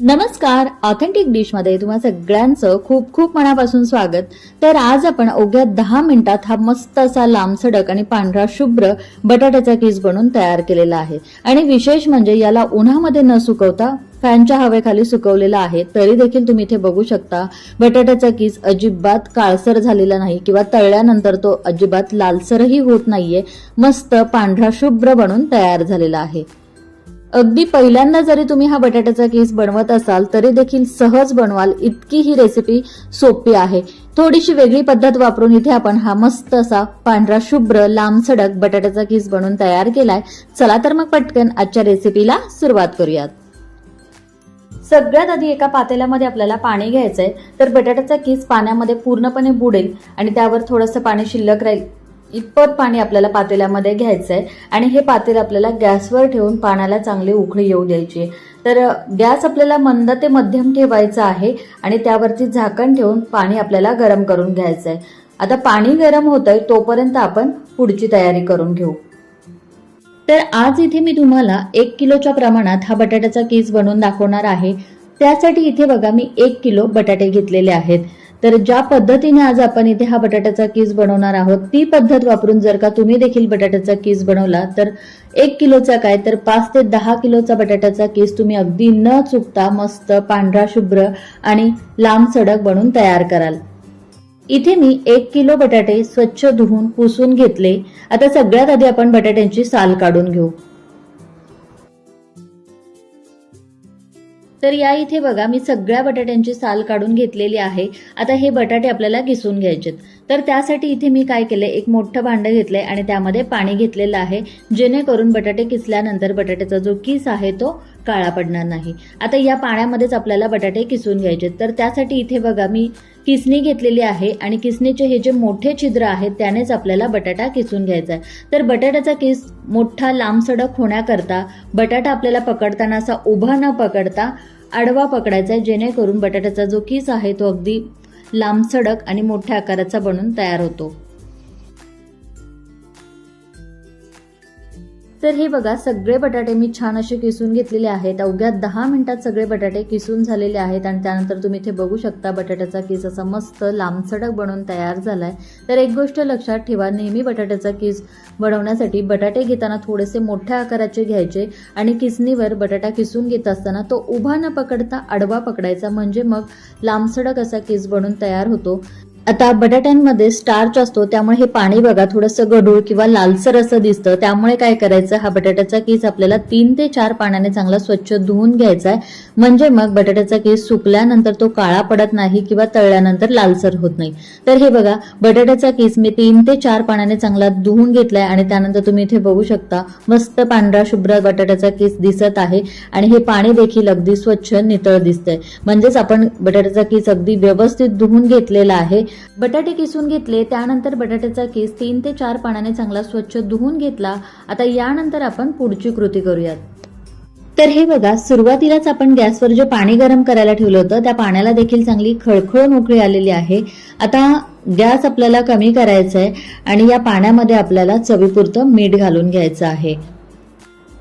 नमस्कार. ऑथेंटिक डिशमध्ये तुम्हा सगळ्यांचं खूप खूप मनापासून स्वागत. तर आज आपण अवघ्या दहा मिनिटात हा मस्त असा लांबसडक आणि पांढरा शुभ्र बटाट्याचा किस बनवून तयार केलेला आहे. आणि विशेष म्हणजे याला उन्हामध्ये न सुकवता फॅनच्या हवेखाली सुकवलेला आहे. तरी देखील तुम्ही इथे बघू शकता बटाट्याचा किस अजिबात काळसर झालेला नाही किंवा तळल्यानंतर तो अजिबात लालसरही होत नाहीये. मस्त पांढरा शुभ्र बनून तयार झालेला आहे. अगदी पहिल्यांदा जरी तुम्ही हा बटाट्याचा केस बनवत असाल तरी देखील सहज बनवाल इतकी ही रेसिपी सोपी आहे. थोडीशी वेगळी पद्धत वापरून इथे आपण हा मस्त असा पांढरा शुभ्र लांबसडक बटाट्याचा केस बनवून तयार केलाय. चला तर मग पटकन आजच्या रेसिपीला सुरुवात करूयात. सगळ्यात आधी एका पातेल्यामध्ये आपल्याला पाणी घ्यायचंय तर बटाट्याचा किस पाण्यामध्ये पूर्णपणे बुडेल आणि त्यावर थोडंसं पाणी शिल्लक राहील. इतपत पाणी आपल्याला पातेल्यामध्ये घ्यायचं आहे आणि हे पातेलं आपल्याला गॅसवर ठेवून पाण्याला चांगली उकळी येऊ द्यायची. आहे. तर गॅस आपल्याला मंद ते मध्यम ठेवायचा आहे आणि त्यावरती झाकण ठेवून पाणी आपल्याला गरम करून घ्यायचं आहे आता पाणी गरम होतंय तोपर्यंत आपण पुढची तयारी करून घेऊ. तर आज इथे मी तुम्हाला एक किलोच्या प्रमाणात हा बटाट्याचा केस बनवून दाखवणार आहे. त्यासाठी इथे बघा मी एक किलो बटाटे घेतलेले आहेत. तर ज्या पद्धतीने आज आपण इथे हा बटाट्याचा कीस बनवणार आहोत ती पद्धत वापरून जर का तुम्ही देखील बटाट्याचा कीस बनवला तर एक किलोचा काय तर पाच ते दहा किलोचा बटाट्याचा कीस तुम्ही अगदी न चुकता मस्त पांढरा शुभ्र आणि लांब सडक बनवून तयार कराल. इथे मी एक किलो बटाटे स्वच्छ धुवून पुसून घेतले. आता सगळ्यात आधी आपण बटाट्यांची साल काढून घेऊ. तर या इथे बघा मी सगळ्या बटाट्यांची साल काढून घेतलेली आहे. आता हे बटाटे आपल्याला किसून घ्यायचेत. तर त्यासाठी इथे मी काय केलंय? एक मोठं भांडं घेतलंय आणि त्यामध्ये पाणी घेतलेलं आहे. जेणेकरून बटाटे किसल्यानंतर बटाट्याचा जो किस आहे तो काळा पडणार नाही. आता या पाण्यामध्येच आपल्याला बटाटे किसून घ्यायचे तर त्यासाठी इथे बघा मी किसणी घेतलेली आहे आणि किसणीचे हे जे मोठे छिद्र आहेत त्यानेच आपल्याला बटाटा किसून घ्यायचा आहे. तर बटाट्याचा किस मोठा लांबसडक होण्याकरता बटाटा आपल्याला पकडताना असा उभा न पकडता आडवा पकडायचा आहे जेणेकरून बटाट्याचा जो किस आहे तो अगदी लांबसडक आणि मोठ्या आकाराचा बनून तयार होतो. तर हे बघा सगळे बटाटे मी छान असे किसून घेतलेले आहेत. अवघ्या दहा मिनिटात सगळे बटाटे किसून झालेले आहेत आणि त्यानंतर तुम्ही इथे बघू शकता बटाट्याचा किस असा मस्त लांबसडक बनवून तयार झालाय. तर एक गोष्ट लक्षात ठेवा नेहमी बटाट्याचा किस बनवण्यासाठी बटाटे घेताना थोडेसे मोठ्या आकाराचे घ्यायचे आणि किसणीवर बटाटा किसून घेत असताना तो उभा न पकडता आडवा पकडायचा. म्हणजे मग लांबसडक असा किस बनून तयार होतो. आता बटाट्यांमध्ये स्टार्च असतो त्यामुळे हे पाणी बघा थोडंसं गढूळ किंवा लालसर असं दिसतं. त्यामुळे काय करायचं हा बटाट्याचा केस आपल्याला तीन ते चार पाण्याने चांगला स्वच्छ धुवून घ्यायचा आहे. म्हणजे मग बटाट्याचा केस सुकल्यानंतर तो काळा पडत नाही किंवा तळल्यानंतर लालसर होत नाही. तर हे बघा बटाट्याचा केस मी तीन ते चार पाण्याने चांगला धुवून घेतलाय आणि त्यानंतर तुम्ही इथे बघू शकता मस्त पांढरा शुभ्र बटाट्याचा केस दिसत आहे. आणि हे पाणी देखील अगदी स्वच्छ नितळ दिसतंय. म्हणजेच आपण बटाट्याचा केस अगदी व्यवस्थित धुवून घेतलेला आहे. बटाटे किसून घेतले त्यानंतर बटाट्याचा केस तीन ते चार पाण्याने चांगला स्वच्छ धुवून घेतला. आता यानंतर आपण पुढची कृती करूयात. तर हे बघा सुरुवातीलाच आपण गॅसवर जे पाणी गरम करायला ठेवलं होतं त्या पाण्याला देखील चांगली खळखळ उकळी आलेली आहे. आता गॅस आपल्याला कमी करायचा आहे आणि या पाण्यामध्ये आपल्याला चवीपुरतं मीठ घालून घ्यायचं आहे.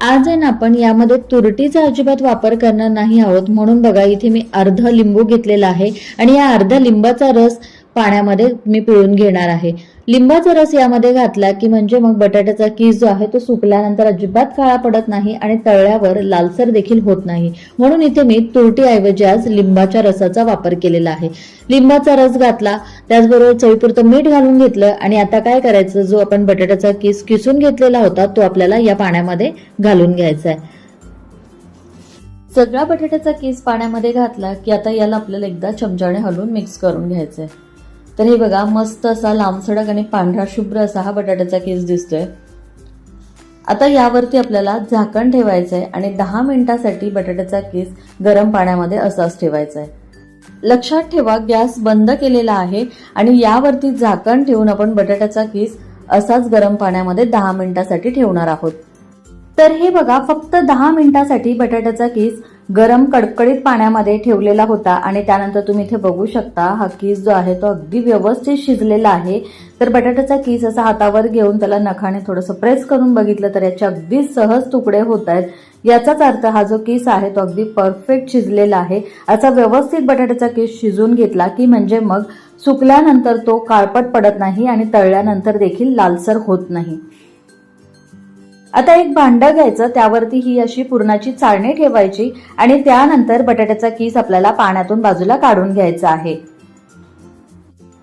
आज आहे ना आपण यामध्ये तुरटीचा अजिबात वापर करणार नाही आहोत म्हणून बघा इथे मी अर्ध लिंबू घेतलेला आहे. आणि या अर्ध्या लिंबाचा रस पाण्यामध्ये मी पिळून घेणार आहे. लिंबाचा रस यामध्ये घातला की म्हणजे मग बटाट्याचा कीस जो आहे तो सुकल्यानंतर अजिबात काळा पडत नाही आणि तळल्यावर लालसर देखील होत नाही. म्हणून इथे मी तुरटीऐवजी आज लिंबाच्या रसाचा वापर केलेला आहे. लिंबाचा रस घातला त्याचबरोबर चवीपुरतं मीठ घालून घेतलं आणि आता काय करायचं? जो आपण बटाट्याचा किस किसून घेतलेला होता तो आपल्याला या पाण्यामध्ये घालून घ्यायचा आहे. सगळा बटाट्याचा किस पाण्यामध्ये घातला की आता याला आपल्याला एकदा चमच्याने हलवून मिक्स करून घ्यायचं आहे. तर हे बघा मस्त असा लांबसडक आणि पांढरा शुभ्र असा हा बटाट्याचा केस दिसतोय. आता यावरती आपल्याला झाकण ठेवायचं आहे आणि दहा मिनिटासाठी बटाट्याचा केस गरम पाण्यामध्ये असाच ठेवायचा आहे लक्षात ठेवा गॅस बंद केलेला आहे आणि यावरती झाकण ठेवून आपण बटाट्याचा केस असाच गरम पाण्यामध्ये दहा मिनिटासाठी ठेवणार आहोत. तर हे बघा फक्त दहा मिनिटासाठी बटाट्याचा केस गरम कडकडीत पाण्यामध्ये ठेवलेला होता आणि त्यानंतर तुम्ही इथे बघू शकता हा कीस जो आहे तो अगदी व्यवस्थित शिजलेला आहे. तर बटाट्याचा कीस असा हातावर घेऊन त्याला नखाने थोडंसं प्रेस करून बघितलं तर याचे अगदी सहज तुकडे होत आहेत. याचाच अर्थ हा जो किस आहे तो अगदी परफेक्ट शिजलेला आहे. असा व्यवस्थित बटाट्याचा किस शिजून घेतला की म्हणजे मग सुकल्यानंतर तो काळपट पडत नाही आणि तळल्यानंतर देखील लालसर होत नाही. आता एक भांडं घ्यायचं त्यावरती ही अशी पुरणाची चाळणी ठेवायची आणि त्यानंतर बटाट्याचा किस आपल्याला पाण्यातून बाजूला काढून घ्यायचा आहे.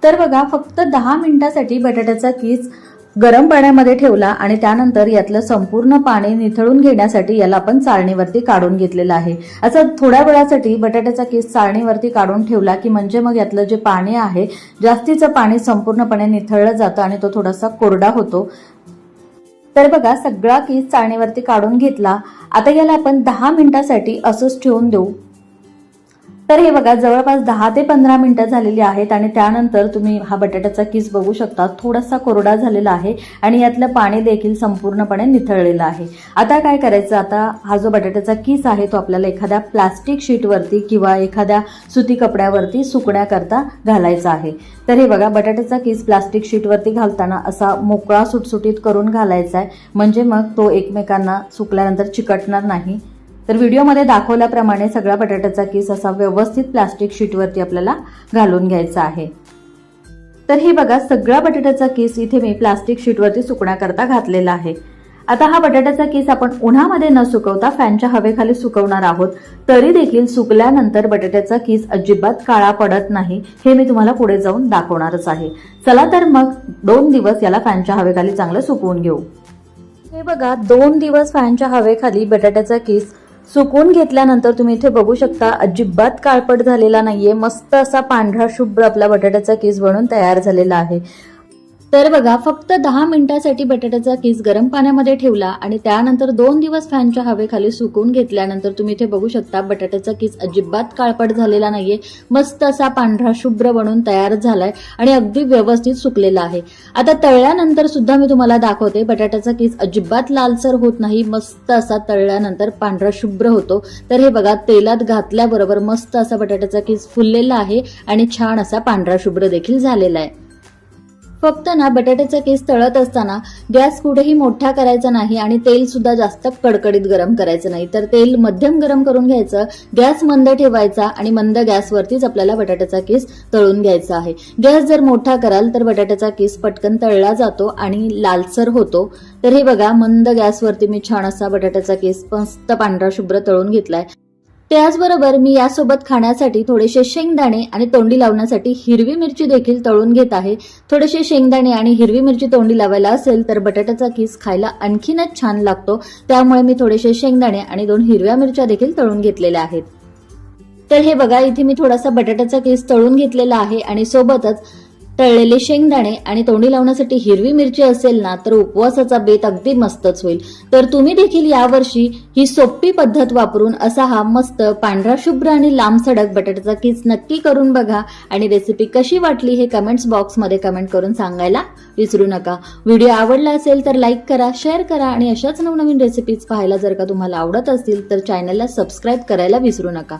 तर बघा फक्त दहा मिनिटासाठी बटाट्याचा किस गरम पाण्यामध्ये ठेवला आणि त्यानंतर यातलं संपूर्ण पाणी निथळून घेण्यासाठी याला आपण चाळणीवरती काढून घेतलेलं आहे. असं थोड्या वेळासाठी बटाट्याचा केस चाळणीवरती काढून ठेवला की म्हणजे मग यातलं जे पाणी आहे जास्तीचं पाणी संपूर्णपणे निथळलं जातं आणि तो थोडासा कोरडा होतो. तर बघा सगळा केस चाळणीवरती काढून घेतला. आता याला आपण दहा मिनिटासाठी असंच ठेवून देऊ. तर हे बघा जवळपास दहा ते पंधरा मिनटं झालेली आहेत आणि त्यानंतर तुम्ही हा बटाट्याचा किस बघू शकता. थोडासा कोरडा झालेला आहे आणि यातलं पाणी देखील संपूर्णपणे निथळलेलं आहे. आता काय करायचं? आता हा जो बटाट्याचा किस आहे तो आपल्याला एखाद्या प्लास्टिक शीटवरती किंवा एखाद्या सुती कपड्यावरती सुकण्याकरता घालायचा आहे. तर हे बघा बटाट्याचा किस प्लास्टिक शीटवरती घालताना असा मोकळा सुटसुटीत करून घालायचा आहे. म्हणजे मग तो एकमेकांना सुकल्यानंतर चिकटणार नाही. तर व्हिडिओमध्ये दाखवल्याप्रमाणे सगळा बटाट्याचा किस असा व्यवस्थित प्लास्टिक शीटवरती आपल्याला घालून घ्यायचा आहे. तर हे बघा सगळा बटाट्याचा किस इथे मी प्लास्टिक शीटवरती सुकण्याकरता घातलेला आहे. आता हा बटाट्याचा किस आपण उन्हामध्ये न सुकवता फॅनच्या हवेखाली सुकवणार आहोत तरी देखील सुकल्यानंतर बटाट्याचा किस अजिबात काळा पडत नाही हे मी तुम्हाला पुढे जाऊन दाखवणारच आहे. चला तर मग दोन दिवस याला फॅनच्या हवेखाली चांगलं सुकवून घेऊ. हे बघा दोन दिवस फॅनच्या हवेखाली बटाट्याचा किस सुकून घेतल्यानंतर तुम्ही इथे बघू शकता अजिबात काळपट झालेला नाहीये. मस्त असा पांढरा शुभ्र आपला बटाट्याचा किस बनून तयार झालेला आहे. तर बघा फक्त दहा मिनिटासाठी बटाट्याचा किस गरम पाण्यामध्ये ठेवला आणि त्यानंतर दोन दिवस फॅनच्या हवेखाली सुकवून घेतल्यानंतर तुम्ही इथे बघू शकता बटाट्याचा किस अजिबात काळपट झालेला नाहीये. मस्त असा पांढरा शुभ्र बनून तयार झालाय आणि अगदी व्यवस्थित सुकलेला आहे. आता तळल्यानंतर सुद्धा मी तुम्हाला दाखवते बटाट्याचा किस अजिबात लालसर होत नाही मस्त असा तळल्यानंतर पांढरा शुभ्र होतो. तर हे बघा तेलात घातल्याबरोबर मस्त असा बटाट्याचा किस फुललेला आहे आणि छान असा पांढरा शुभ्र देखील झालेला आहे. फक्त ना बटाट्याचा केस तळत असताना गॅस कुठेही मोठा करायचा नाही आणि तेल सुद्धा जास्त कडकडीत गरम करायचं नाही. तर तेल मध्यम गरम करून घ्यायचं गॅस मंद ठेवायचा आणि मंद गॅसवरतीच आपल्याला बटाट्याचा केस तळून घ्यायचा आहे. गॅस जर मोठा कराल तर बटाट्याचा केस पटकन तळला जातो आणि लालसर होतो. तर हे बघा मंद गॅसवरती मी छान असा बटाट्याचा केस मस्त पांढरा शुभ्र तळून घेतलाय. त्याचबरोबर मी यासोबत खाण्यासाठी थोडेसे शेंगदाणे आणि तोंडी लावण्यासाठी हिरवी मिरची देखील तळून घेत आहे. थोडेसे शेंगदाणे आणि हिरवी मिरची तोंडी लावायला असेल तर बटाट्याचा किस खायला आणखीनच छान लागतो. त्यामुळे मी थोडेसे शेंगदाणे आणि दोन हिरव्या मिरच्या देखील तळून घेतलेल्या आहेत. तर हे बघा इथे मी थोडासा बटाट्याचा केस तळून घेतलेला आहे आणि सोबतच तळलेले शेंगदाणे आणि तोंडी लावण्यासाठी हिरवी मिरची असेल ना तर उपवासाचा बेत अगदी मस्तच होईल. तर तुम्ही देखील यावर्षी ही सोपी पद्धत वापरून असा हा मस्त पांढरा शुभ्र आणि लांब सडक बटाट्याचा किस नक्की करून बघा आणि रेसिपी कशी वाटली हे कमेंट्स बॉक्समध्ये कमेंट करून सांगायला विसरू नका. व्हिडिओ आवडला असेल तर लाईक करा शेअर करा आणि अशाच नवनवीन रेसिपीज पाहायला जर का तुम्हाला आवडत असतील तर चॅनलला सबस्क्राईब करायला विसरू नका.